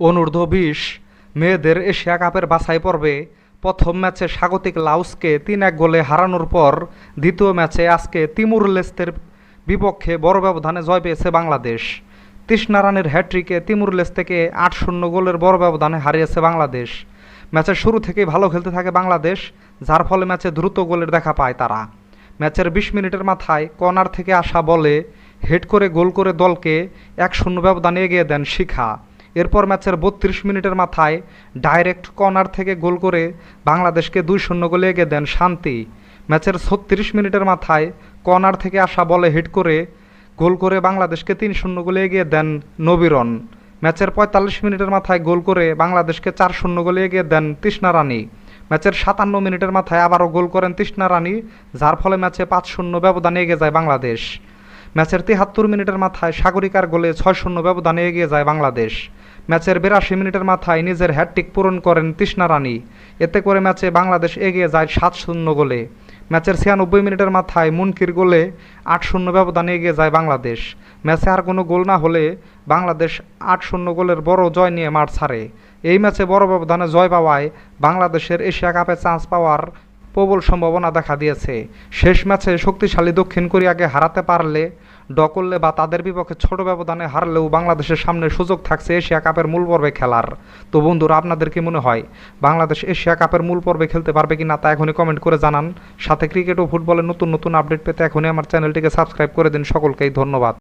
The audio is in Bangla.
অনূর্ধ্ব বিশ মেয়েদের এশিয়া কাপের বাছাই পর্বে প্রথম ম্যাচে স্বাগতিক লাউসকে তিন এক গোলে হারানোর পর দ্বিতীয় ম্যাচে আজকে তিমুর লেস্তের বিপক্ষে বড় ব্যবধানে জয় পেয়েছে বাংলাদেশ। তৃষ্ণা রানের হ্যাট্রিকে তিমুর লেস্তেকে আট শূন্য গোলের বড় ব্যবধানে হারিয়েছে বাংলাদেশ। ম্যাচের শুরু থেকেই ভালো খেলতে থাকে বাংলাদেশ, যার ফলে ম্যাচে দ্রুত গোলের দেখা পায় তারা। ম্যাচের বিশ মিনিটের মাথায় কর্নার থেকে আসা বলে হেড করে গোল করে দলকে এক শূন্য ব্যবধানে এগিয়ে দেন শিখা। এরপর ম্যাচের বত্রিশ মিনিটের মাথায় ডাইরেক্ট কর্নার থেকে গোল করে বাংলাদেশকে দুই শূন্য গোলে এগিয়ে দেন শান্তি। ম্যাচের ছত্রিশ মিনিটের মাথায় কর্নার থেকে আসা বলে হিট করে গোল করে বাংলাদেশকে তিন শূন্য গোলে এগিয়ে দেন নবীরন ম্যাচের পঁয়তাল্লিশ মিনিটের মাথায় গোল করে বাংলাদেশকে চার শূন্য গোলে এগিয়ে দেন তৃষ্ণা রানী। ম্যাচের সাতান্ন মিনিটের মাথায় আবারও গোল করেন তৃষ্ণা রানী, যার ফলে ম্যাচে পাঁচ শূন্য ব্যবধানে এগিয়ে যায় বাংলাদেশ। ম্যাচের তিহাত্তর মিনিটের মাথায় সাগরিকার গোলে ছয় শূন্য ব্যবধানে এগিয়ে যায় বাংলাদেশ। ম্যাচের বিরাশি মিনিটের মাথায় নিজের হ্যাটটিক পূরণ করেন তৃষ্ণা রানী। এতে করে ম্যাচে বাংলাদেশ এগিয়ে যায় সাত শূন্য গোলে। ম্যাচের ছিয়ানব্বই মিনিটের মাথায় মুনকির গোলে আট শূন্য ব্যবধানে এগিয়ে যায় বাংলাদেশ। ম্যাচে আর কোনো গোল না হলে বাংলাদেশ আট শূন্য গোলের বড় জয় নিয়ে মাঠ ছাড়ে। এই ম্যাচে বড় ব্যবধানে জয় পাওয়ায় বাংলাদেশের এশিয়া কাপে চান্স পাওয়ার প্রবল সম্ভাবনা দেখা দিয়েছে। শেষ ম্যাচে শক্তিশালী দক্ষিণ কোরিয়াকে হারাতে পারলে ড করলে বা তাদের বিপক্ষে ছোট ব্যবধানে হারলেও বাংলাদেশের সামনে সুযোগ থাকছে এশিয়া কাপের মূল পর্বে খেলার। তো বন্ধুরা, আপনাদের কি মনে হয়, বাংলাদেশ এশিয়া কাপের মূল পর্বে খেলতে পারবে কি না তা এখনই কমেন্ট করে জানান। সাথে ক্রিকেট ও ফুটবলের নতুন নতুন আপডেট পেতে এখনই আমার চ্যানেলটিকে সাবস্ক্রাইব করে দিন। সকলকেই ধন্যবাদ।